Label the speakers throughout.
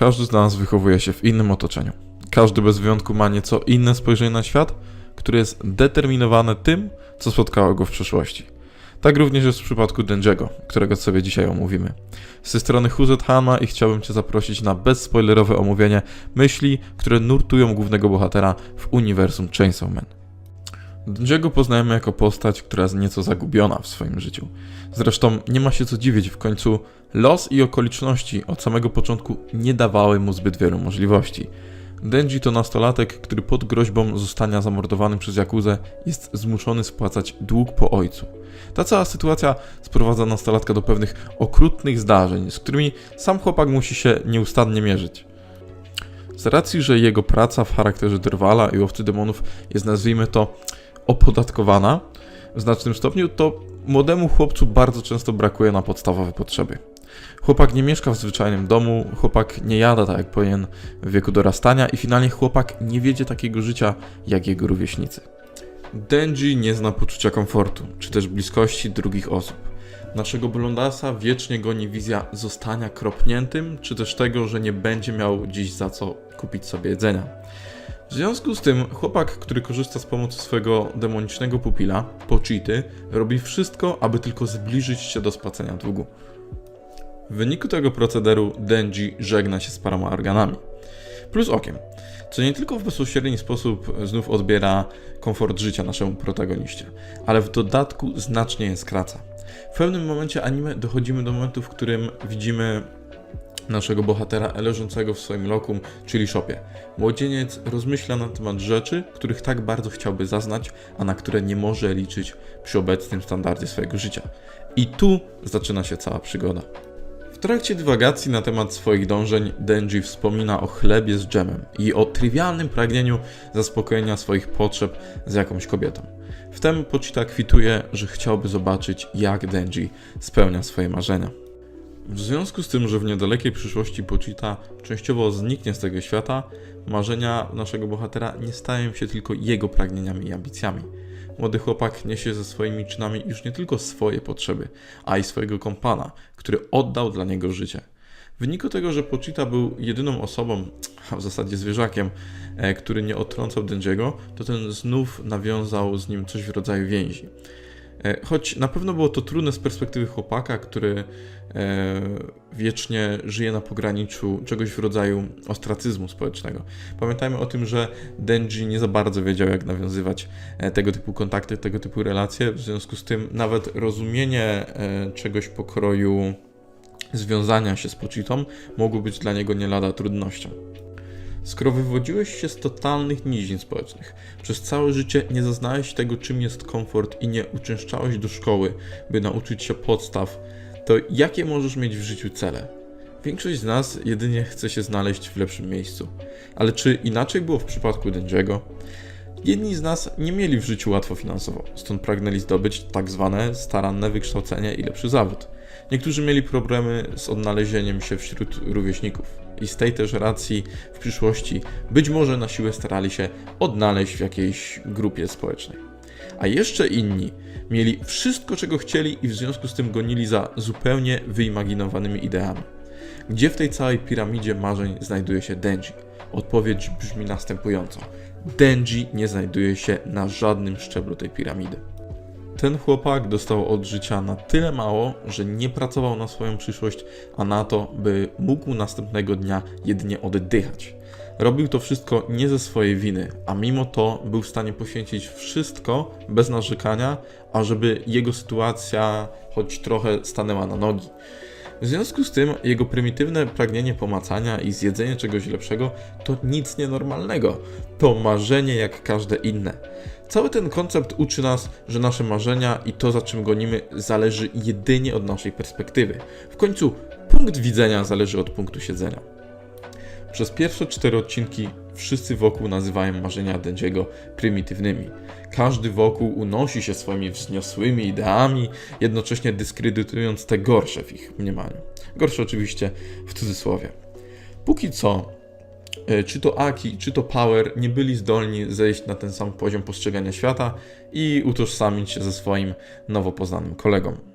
Speaker 1: Każdy z nas wychowuje się w innym otoczeniu. Każdy bez wyjątku ma nieco inne spojrzenie na świat, które jest determinowane tym, co spotkało go w przeszłości. Tak również jest w przypadku Denjiego, którego sobie dzisiaj omówimy. Z tej strony Huzet Hanma i chciałbym Cię zaprosić na bezspoilerowe omówienie myśli, które nurtują głównego bohatera w uniwersum Chainsaw Man. Denjiego poznajemy jako postać, która jest nieco zagubiona w swoim życiu. Zresztą nie ma się co dziwić, w końcu los i okoliczności od samego początku nie dawały mu zbyt wielu możliwości. Denji to nastolatek, który pod groźbą zostania zamordowanym przez Jakuzę jest zmuszony spłacać dług po ojcu. Ta cała sytuacja sprowadza nastolatka do pewnych okrutnych zdarzeń, z którymi sam chłopak musi się nieustannie mierzyć. Z racji, że jego praca w charakterze drwala i łowcy demonów jest nazwijmy to opodatkowana w znacznym stopniu, to młodemu chłopcu bardzo często brakuje na podstawowe potrzeby. Chłopak nie mieszka w zwyczajnym domu, chłopak nie jada tak jak powinien w wieku dorastania i finalnie chłopak nie wiedzie takiego życia jak jego rówieśnicy. Denji nie zna poczucia komfortu, czy też bliskości drugich osób. Naszego Blondasa wiecznie goni wizja zostania kropniętym, czy też tego, że nie będzie miał dziś za co kupić sobie jedzenia. W związku z tym, chłopak, który korzysta z pomocy swojego demonicznego pupila, Pochity, robi wszystko, aby tylko zbliżyć się do spłacenia długu. W wyniku tego procederu Denji żegna się z paroma organami. Plus okiem, co nie tylko w bezpośredni sposób znów odbiera komfort życia naszemu protagoniście, ale w dodatku znacznie je skraca. W pewnym momencie anime dochodzimy do momentu, w którym widzimy naszego bohatera leżącego w swoim lokum, czyli shopie. Młodzieniec rozmyśla na temat rzeczy, których tak bardzo chciałby zaznać, a na które nie może liczyć przy obecnym standardzie swojego życia. I tu zaczyna się cała przygoda. W trakcie dywagacji na temat swoich dążeń, Denji wspomina o chlebie z dżemem i o trywialnym pragnieniu zaspokojenia swoich potrzeb z jakąś kobietą. Wtem Pochita kwituje, że chciałby zobaczyć, jak Denji spełnia swoje marzenia. W związku z tym, że w niedalekiej przyszłości Pochita częściowo zniknie z tego świata, marzenia naszego bohatera nie stają się tylko jego pragnieniami i ambicjami. Młody chłopak niesie ze swoimi czynami już nie tylko swoje potrzeby, a i swojego kompana, który oddał dla niego życie. W wyniku tego, że Pochita był jedyną osobą, a w zasadzie zwierzakiem, e, który nie odtrącał Denjiego, to ten znów nawiązał z nim coś w rodzaju więzi. E, Choć na pewno było to trudne z perspektywy chłopaka, który e, wiecznie żyje na pograniczu czegoś w rodzaju ostracyzmu społecznego. Pamiętajmy o tym, że Denji nie za bardzo wiedział, jak nawiązywać e, tego typu kontakty, tego typu relacje, w związku z tym nawet rozumienie czegoś pokroju związania się z Pochitą mogło być dla niego nie lada trudnością. Skoro wywodziłeś się z totalnych nizin społecznych, przez całe życie nie zaznałeś tego, czym jest komfort i nie uczęszczałeś do szkoły, by nauczyć się podstaw, to jakie możesz mieć w życiu cele? Większość z nas jedynie chce się znaleźć w lepszym miejscu. Ale czy inaczej było w przypadku Denjiego? Jedni z nas nie mieli w życiu łatwo finansowo, stąd pragnęli zdobyć tak zwane staranne wykształcenie i lepszy zawód. Niektórzy mieli problemy z odnalezieniem się wśród rówieśników i z tej też racji w przyszłości być może na siłę starali się odnaleźć w jakiejś grupie społecznej. A jeszcze inni mieli wszystko, czego chcieli i w związku z tym gonili za zupełnie wyimaginowanymi ideami. Gdzie w tej całej piramidzie marzeń znajduje się Denji? Odpowiedź brzmi następująco. Denji nie znajduje się na żadnym szczeblu tej piramidy. Ten chłopak dostał od życia na tyle mało, że nie pracował na swoją przyszłość, a na to, by mógł następnego dnia jedynie oddychać. Robił to wszystko nie ze swojej winy, a mimo to był w stanie poświęcić wszystko bez narzekania, ażeby jego sytuacja choć trochę stanęła na nogi. W związku z tym jego prymitywne pragnienie pomacania i zjedzenie czegoś lepszego to nic nienormalnego. To marzenie jak każde inne. Cały ten koncept uczy nas, że nasze marzenia i to, za czym gonimy, zależy jedynie od naszej perspektywy. W końcu punkt widzenia zależy od punktu siedzenia. Przez pierwsze cztery odcinki wszyscy wokół nazywają marzenia Denjiego prymitywnymi. Każdy wokół unosi się swoimi wzniosłymi ideami, jednocześnie dyskredytując te gorsze w ich mniemaniu. Gorsze oczywiście w cudzysłowie. Póki co, e, czy to Aki, czy to Power nie byli zdolni zejść na ten sam poziom postrzegania świata i utożsamić się ze swoim nowo poznanym kolegą.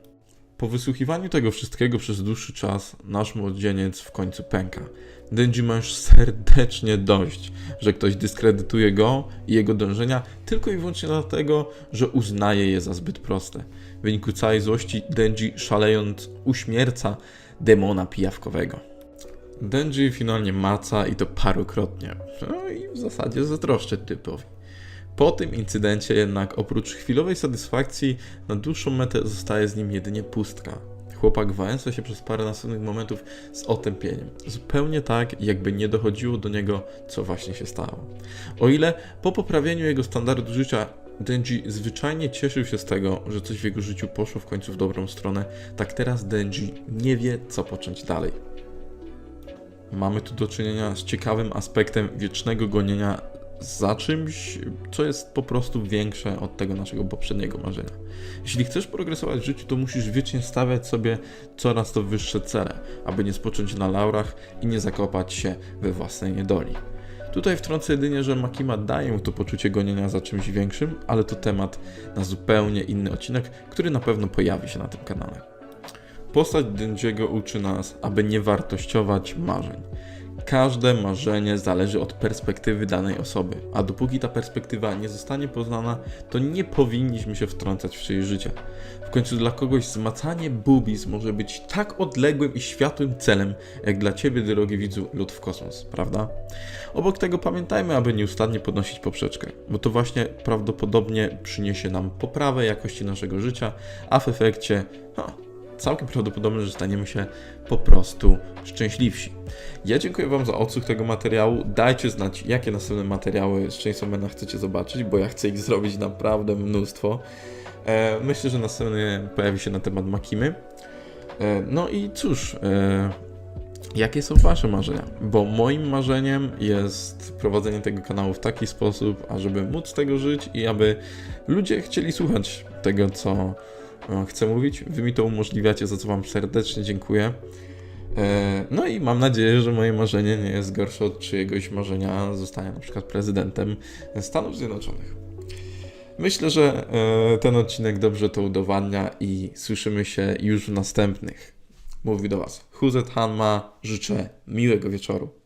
Speaker 1: Po wysłuchiwaniu tego wszystkiego przez dłuższy czas, nasz młodzieniec w końcu pęka. Denji ma już serdecznie dość, że ktoś dyskredytuje go i jego dążenia tylko i wyłącznie dlatego, że uznaje je za zbyt proste. W wyniku całej złości Denji szalejąc uśmierca demona pijawkowego. Denji finalnie maca i to parokrotnie. No i w zasadzie zazdroszczę typowi. Po tym incydencie jednak oprócz chwilowej satysfakcji na dłuższą metę zostaje z nim jedynie pustka. Chłopak wałęsa się przez parę następnych momentów z otępieniem. Zupełnie tak, jakby nie dochodziło do niego, co właśnie się stało. O ile po poprawieniu jego standardu życia Denji zwyczajnie cieszył się z tego, że coś w jego życiu poszło w końcu w dobrą stronę, tak teraz Denji nie wie, co począć dalej. Mamy tu do czynienia z ciekawym aspektem wiecznego gonienia za czymś, co jest po prostu większe od tego naszego poprzedniego marzenia. Jeśli chcesz progresować w życiu, to musisz wiecznie stawiać sobie coraz to wyższe cele, aby nie spocząć na laurach i nie zakopać się we własnej niedoli. Tutaj wtrącę jedynie, że Makima daje mu to poczucie gonienia za czymś większym, ale to temat na zupełnie inny odcinek, który na pewno pojawi się na tym kanale. Postać Denjiego uczy nas, aby nie wartościować marzeń. Każde marzenie zależy od perspektywy danej osoby, a dopóki ta perspektywa nie zostanie poznana, to nie powinniśmy się wtrącać w czyjeś życie. W końcu dla kogoś zmacanie boobies może być tak odległym i światłym celem, jak dla ciebie, drogi widzu, lot w kosmos, prawda? Obok tego pamiętajmy, aby nieustannie podnosić poprzeczkę, bo to właśnie prawdopodobnie przyniesie nam poprawę jakości naszego życia, a w efekcie, ha, całkiem prawdopodobne, że staniemy się po prostu szczęśliwsi. Ja dziękuję Wam za odsłuch tego materiału. Dajcie znać, jakie następne materiały z Chainsaw Mana chcecie zobaczyć, bo ja chcę ich zrobić naprawdę mnóstwo. E, myślę, że następny pojawi się na temat Makimy. E, no i cóż, e, jakie są Wasze marzenia? Bo moim marzeniem jest prowadzenie tego kanału w taki sposób, ażeby móc tego żyć i aby ludzie chcieli słuchać tego, co chcę mówić. Wy mi to umożliwiacie, za co Wam serdecznie dziękuję. E, No i mam nadzieję, że moje marzenie nie jest gorsze od czyjegoś marzenia zostania na przykład prezydentem Stanów Zjednoczonych. Myślę, że e, ten odcinek dobrze to udowadnia i słyszymy się już w następnych. Mówi do Was Huzet Hanma, życzę miłego wieczoru.